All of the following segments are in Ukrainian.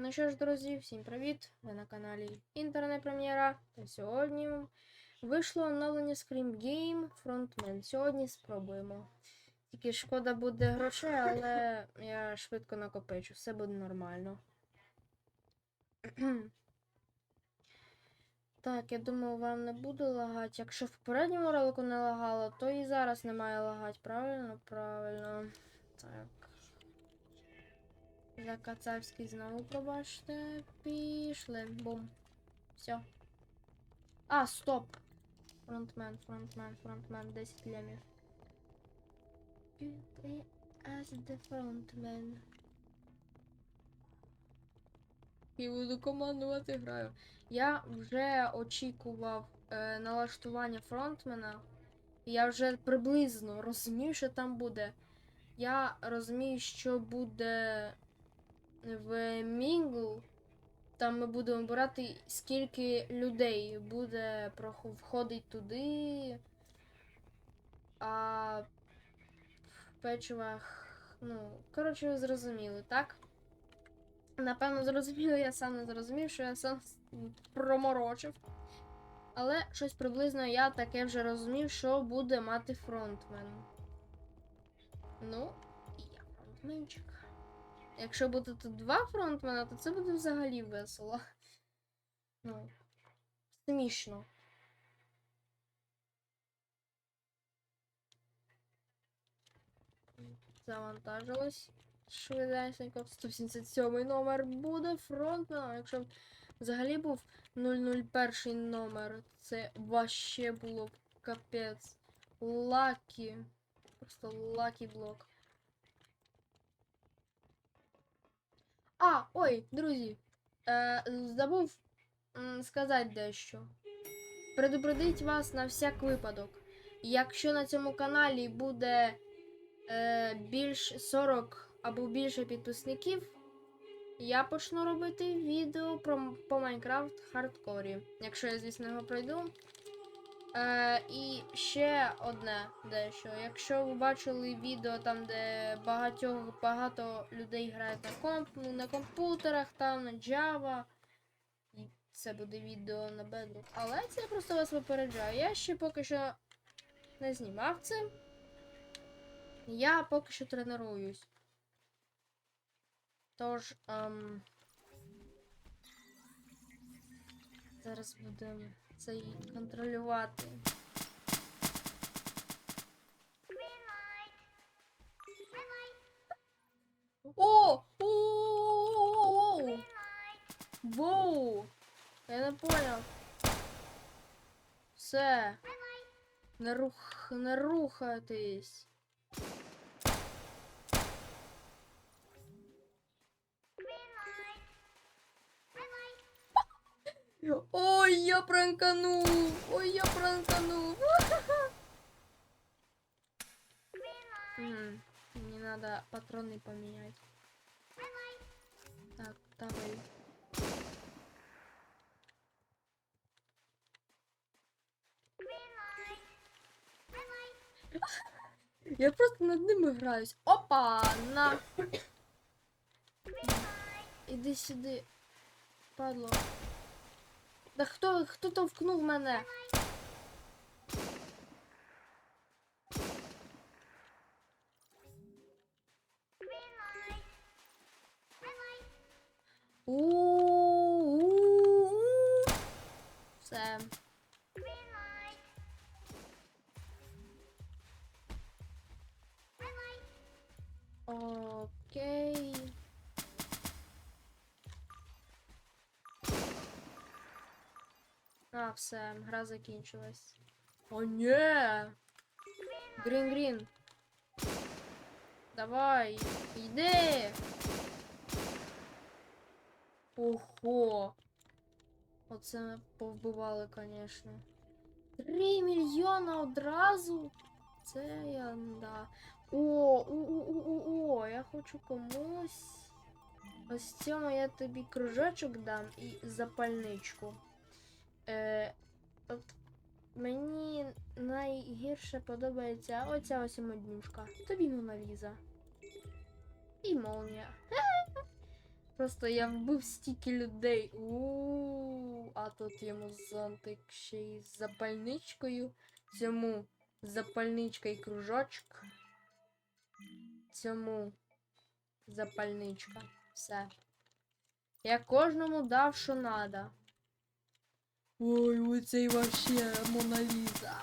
Ну що ж, друзі, всім привіт! Ви на каналі Інтернет Прем'єра. Та сьогодні вийшло оновлення Scream Game Frontman. Сьогодні спробуємо. Тільки шкода буде грошей, але я швидко накопичу, все буде нормально. Так, я думаю, вам не буде лагати. Якщо в попередньому ролику не лагало, то і зараз не має лагати. Правильно? Правильно. Так. Закацавський знову пробачте. Пішли. Бум. Все. А, стоп. Фронтмен, фронтмен, фронтмен, 10 лямів. Beauty as the frontman. І буду командувати граю. Я вже очікував е, налаштування фронтмена. Я вже приблизно розумію, що там буде. Я розумію, що буде в Мінгл. Там ми будемо обирати, скільки людей буде входить туди. А в печивах. Ну, коротше, ви зрозуміли, так? Напевно, зрозуміли, я сам не зрозумів, що я сам проморочив. Але щось приблизно я таке вже розумів, що буде мати фронтмен. Ну, і я фронтменчик. Якщо буде тут два фронтмена, то це буде взагалі весело. Ну, смішно. Завантажилось. Швидесенько. 177 номер буде фронтменом. Якщо б взагалі був 001 номер, це вообще було б капець. Лакі. Просто лакі блок. А, ой, друзі. Е, забув сказати дещо. Предупредить вас на всяк випадок. Якщо на цьому каналі буде е, більш 40 або більше підписників, я почну робити відео про, по Майнкрафт хардкорі. Якщо я, звісно, його пройду. Е, і ще одне дещо. Якщо ви бачили відео там, де багатьох, багато людей грають на, комп, на комп'ютерах, там на Java. Це буде відео на Bedrock. Але це я просто вас попереджаю. Я ще поки що не знімав це. Я поки що тренуюсь. Тож, ем, зараз будемо це і контролювати. О! О! Воу! Я не понял. Все. Не рух... не рухайтесь. Ой, я пранканув! Ой, я пранканув! М, Мне надо патроны поменять. Так, давай. Я просто над ними граюсь. Опа! На! Іди сюди. Падло. Да хто, хто товкнув мене? Все, гра закінчилась. О, ні! Грін Грін. Давай, йди. Ого. Оце ми повбивали, звісно. Три мільйона одразу. Це я да. О, о, о, о, о, о, я хочу комусь. Ось цьому я тобі кружочок дам і запальничку. Е, от мені найгірше подобається оця ось моднюшка. Тобі Моналіза. І молнія. Просто я вбив стільки людей. у А тут йому зонтик ще й з запальничкою. Цьому запальничка і кружочок. Цьому запальничка. Все. Я кожному дав, що надо. Ой, оцей вообще Моналіза.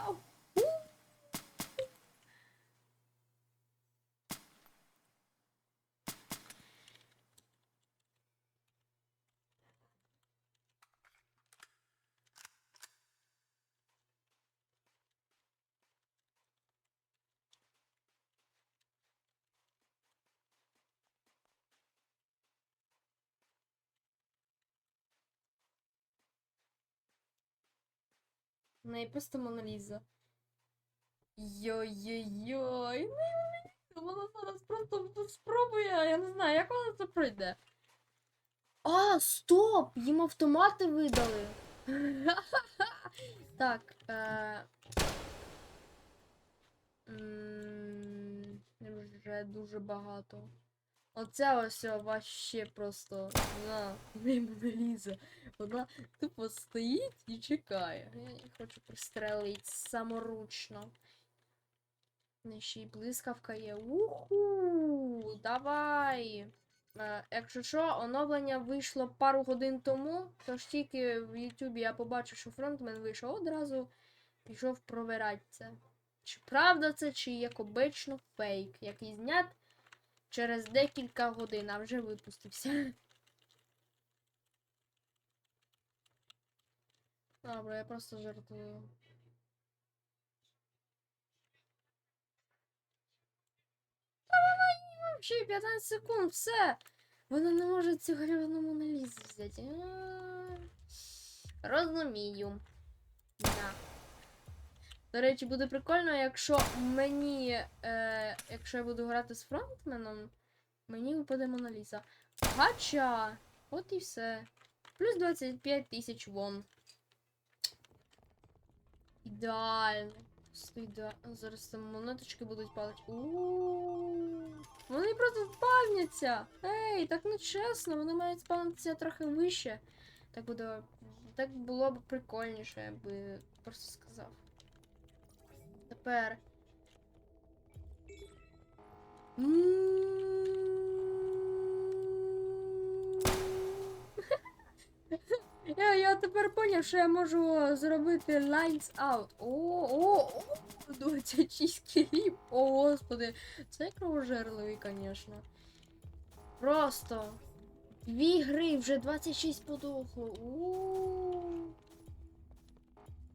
В неї просто Моналіза. Йой-йой-йой. Ну, Вона зараз просто спробує, я не знаю, як вона це пройде. А, стоп! Їм автомати видали. так. Е... Вже дуже багато. Оця ось вообще просто. Вона не Моналіза. Вона тупо стоїть і чекає. Я її хочу пристрелити саморучно. В неї ще й блискавка є. Уху! Давай! Е, якщо що, оновлення вийшло пару годин тому, тож тільки в Ютубі я побачив, що фронтмен вийшов одразу пішов провірати це. Чи правда це, чи як обично фейк, який знят через декілька годин, а вже випустився. Добре, я просто жартую. Та вона взагалі 15 секунд, все. Вона не може цю гребану Моналізу взяти. Розумію. Да. До речі, буде прикольно, якщо мені. Е, якщо я буду грати з фронтменом, мені випаде Моналіза. Гача! От і все. Плюс 25 тисяч вон. Ідеально. Ідеально. Зараз там монеточки будуть падати. Ууу. Вони просто спавняться. Ей, так не чесно, вони мають спавнитися трохи вище. Так буде. Так було б прикольніше, я би просто. Тепер. Я, я тепер поняв, що я можу зробити lines out. О, о, о, 26 кілів. О, господи. Це кровожерливий, звісно. Просто. Дві гри, вже 26 подохло. У.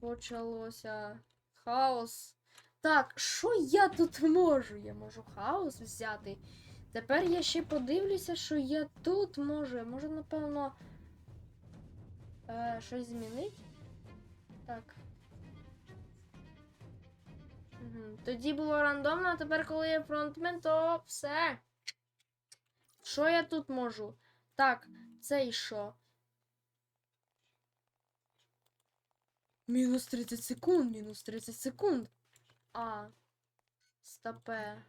Почалося. Хаос. Так, що я тут можу? Я можу хаос взяти. Тепер я ще подивлюся, що я тут можу. Може, напевно. Е, щось змінить? Так. Угу. Тоді було рандомно, а тепер, коли я фронтмен, то все. Що я тут можу? Так, це і що? Мінус 30 секунд, мінус 30 секунд. А. Стопе.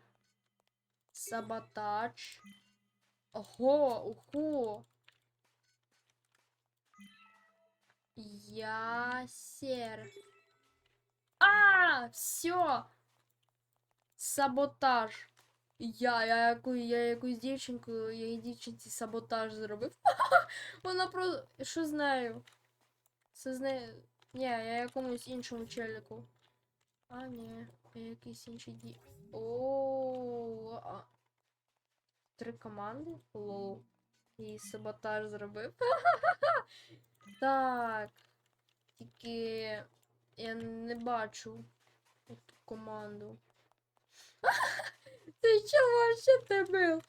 Саботаж. Ого, уху. Ясер. А, все. Саботаж. Я, я, яку, я якусь дівчинку, я їй дівчинці саботаж зробив. Вона про. Що з нею? Це з нею. Ні, я якомусь іншому челіку. А, ні, я якийсь інший ді. О, а... Три команди? Лол. І саботаж зробив. Так. Тільки я не бачу ту команду. Ти чого ще ти був?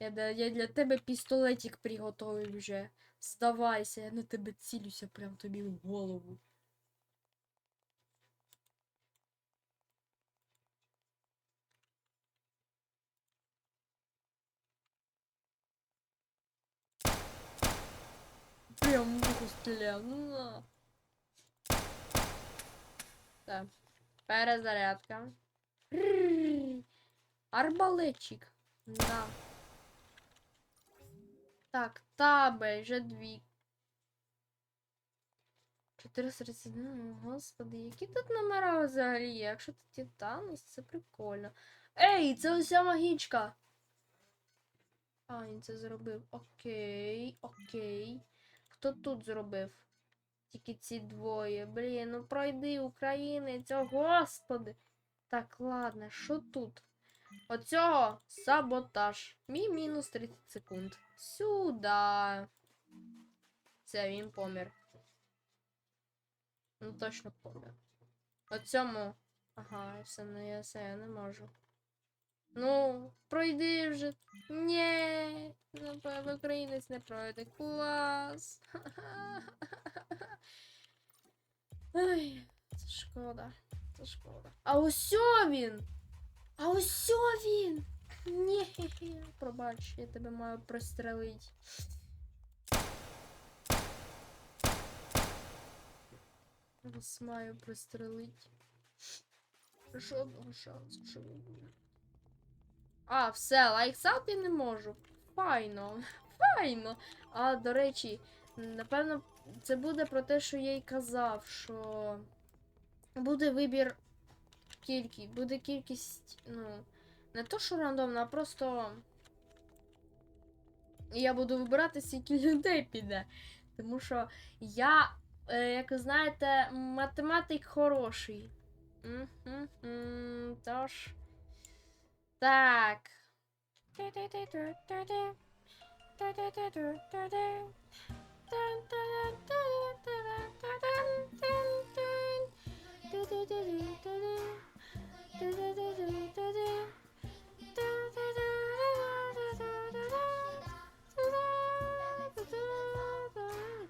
Я, я для тебе пістолетик приготовив вже. Здавайся, я на тебе цілюся прям тобі в голову. Прям в ухо стріляв. Ну на. Так. Перезарядка. Арбалетчик. На. Так, табель, вже дві. 431, господи, які тут номера взагалі? є? Якщо тут Титанус, це прикольно. Ей, це уся магічка. А, він це зробив. Окей, окей. Хто тут зробив? Тільки ці двоє. Блін, ну пройди, українець, о господи. Так, ладно, що тут? Оцього саботаж. Мій мінус 30 секунд. Сюда. Це він помер. Ну точно помер. Оцьому. Ага, все, ну я все, я не можу. Ну, пройди вже. Ні, напевно, українець не пройде. Клас. Ай, це шкода. Це шкода. А ось він! А ось він! Ні, пробач, я тебе маю пристрелити. Вас маю пристрелити. Жодного шансу, що ви буде. А, все, лайксаут я не можу. Файно. Файно. А, до речі, напевно, це буде про те, що я й казав, що буде вибір кількість, буде кількість, ну, не то, що рандомна, а просто я буду вибирати, скільки людей піде. Тому що я, е, як ви знаєте, математик хороший. М-м-м, Тож. Так.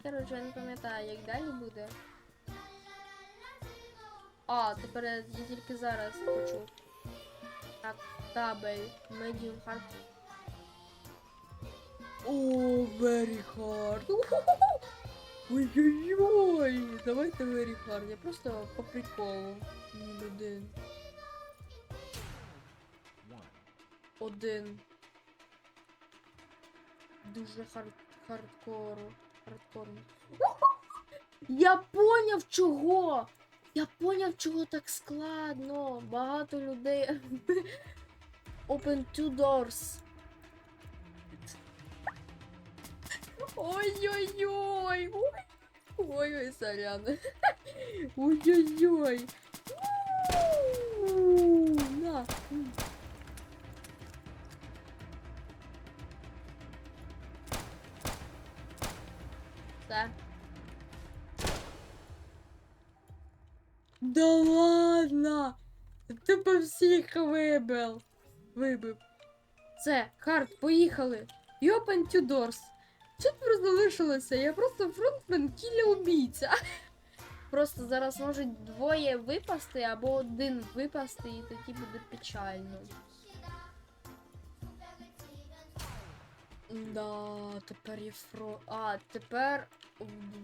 Коротше, я не пам'ятаю, як далі буде. А, тепер я тільки зараз почув. Табель, medium hard. О, very hard. Ой-ой-ой, давайте very hard. Я просто по приколу. Один. Один. Дуже хард хардкору. Хардкорно. Я поняв чого! Я поняв, чого так складно. Багато людей. Open two doors. Ой-ой-ой! Ой! Ой-ой, сорян. Ой-ой-ой! На! Все. Да ладно! Ти по всіх вибив. Вибив. Це, хард, поїхали. Two doors. Що тут залишилося? Я просто фронтмен кіля убійця. Просто зараз можуть двоє випасти або один випасти, і тоді буде печально. Да, тепер є фро. А, тепер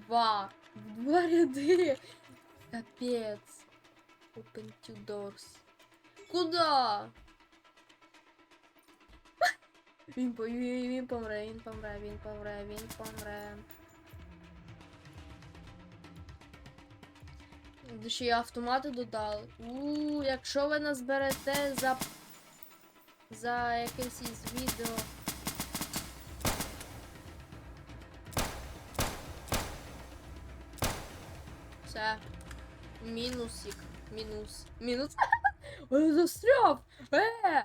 два. В два ряди. Капець. Open two doors. Куда? Він, по- він, помре, він помре, він помре, він помре. Ще й автомати додали. У, якщо ви нас берете за. за якесь із відео. Все. Мінусик. Мінус. Мінус. Ой, застряв! Е!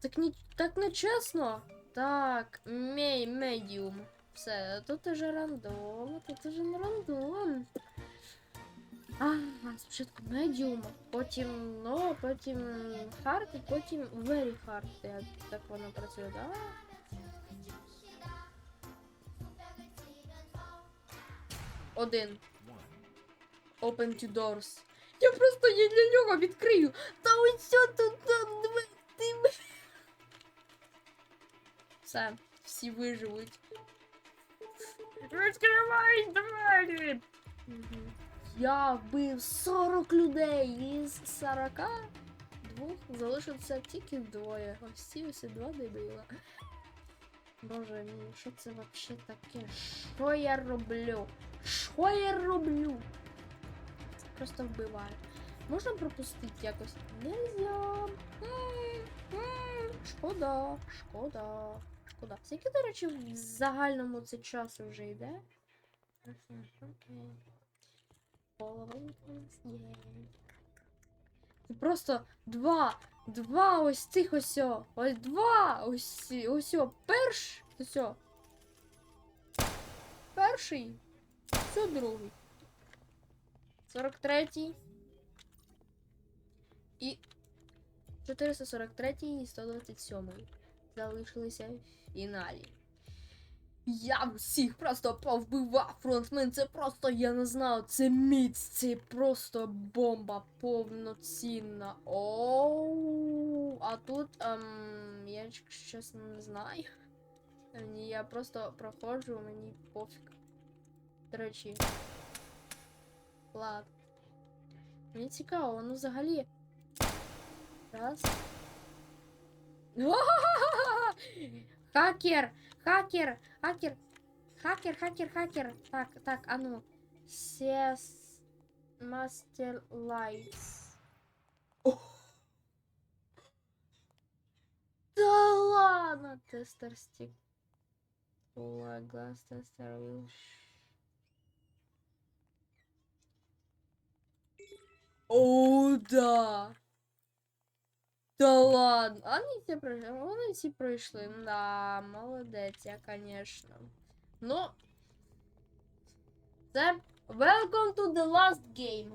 Так не, так не чесно. Так, мей, медіум. Все, тут уже рандом, тут уже не рандом. А, спочатку медіум, потім ну, потім хард, і потім very hard. Так воно працює, да? Один. Open two doors. Я просто я для нього відкрию. Та ось що тут там дві. ти- Все, всі виживуть. Відкривай двері! Я вбив 40 людей із 42 залишиться тільки двоє. Ось ці усі два дебіла. Боже мій, що це вообще таке? Що я роблю? Що я роблю? Просто вбиваю. Можна пропустити якось? Нельзя. Шкода, шкода, шкода. Скільки, до речі, в загальному це часу вже йде? Просто два, два ось цих ось. Ось два. Ось ось. Перш. Ось. Перший. Все другий. 43 і 443 і 127 залишилися в фіналі. Я всіх просто повбивав фронтмен. Це просто, я не знаю, це міць, це просто бомба повноцінна. Оу, а тут ем, я чесно не знаю. Я просто проходжу, мені пофіг. До речі. Ладно. Мені цікаво, воно взагалі. Раз. Хакер! Хакер! Хакер! Хакер, хакер, хакер. Так, так, а ну. Сес Мастер Лайтс. Да ладно, тестер стик. Ой, глаз тестер will О, да. Да ладно. А вони всі пройшли. Вони всі пройшли. Да, молодець, я, конечно. Ну. Це Welcome to the last game.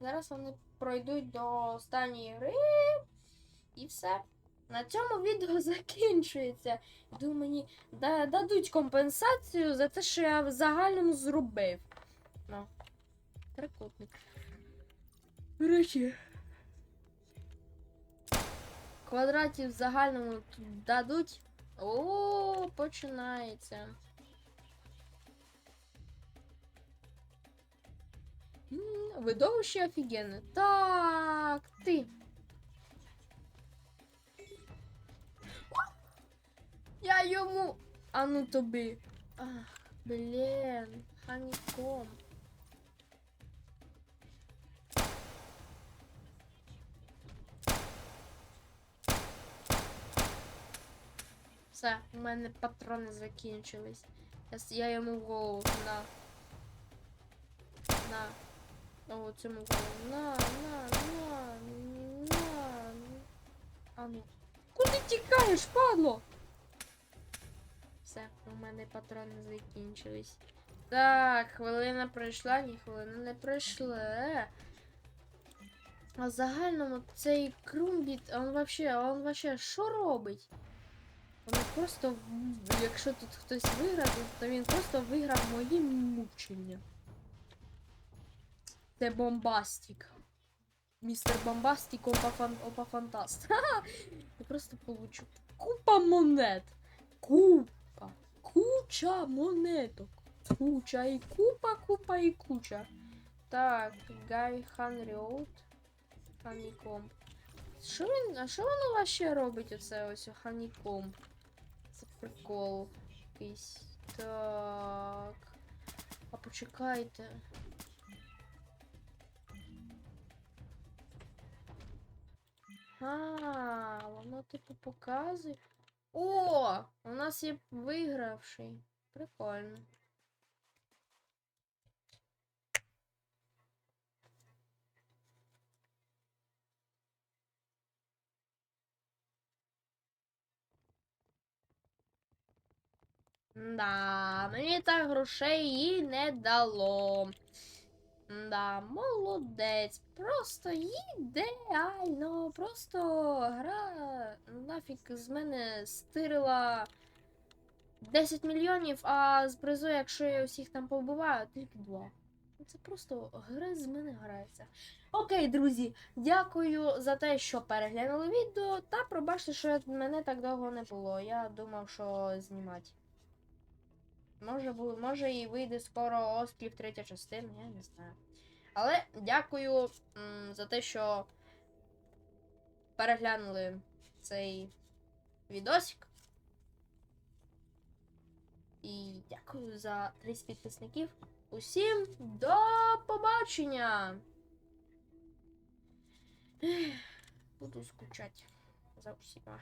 Зараз вони пройдуть до останньої гри. І все. На цьому відео закінчується. Думаю, мені дадуть компенсацію за те, що я в загальному зробив. Ну. Трикутник. До речі. Квадратів в загальному тут дадуть. О, починається. М, Видовище офігенне. Так, ти. Я йому. А ну тобі. Ах, блін, ханіком. Все, у мене патрони закінчились. Я, йому в голову на. На. О, цьому голову. На, на, на, на. А ну. Куди тікаєш, падло? Все, у мене патрони закінчились. Так, хвилина пройшла, ні, хвилина не пройшла. А в загальному цей крумбіт, он вообще, он вообще що робить? Він просто, якщо тут хтось виграв, то він просто виграв мої мучення. Це бомбастик. Містер Бомбастик опа, фан, опа фантаст. Ха-ха! Я просто получу купа монет. Купа. Куча монеток. Куча і купа, купа і куча. Так, Гай Ханріот. Ханіком. Що він, а що воно вообще робить оце ось ханіком? Прикол якийсь. Так. А почекайте. А, воно типу показує. О! У нас є вигравший. Прикольно. Да, мені так грошей і не дало. Да, молодець. Просто ідеально. Просто гра нафіг з мене стирила 10 мільйонів, а з призу, якщо я усіх там побиваю, тільки 2. Це просто гра з мене грається. Окей, друзі, дякую за те, що переглянули відео. Та пробачте, що мене так довго не було. Я думав, що знімати. Може може і вийде скоро острів третя частина, я не знаю. Але дякую м, за те, що переглянули цей відосик. І дякую за 30 підписників. Усім до побачення! Буду скучати за усіма.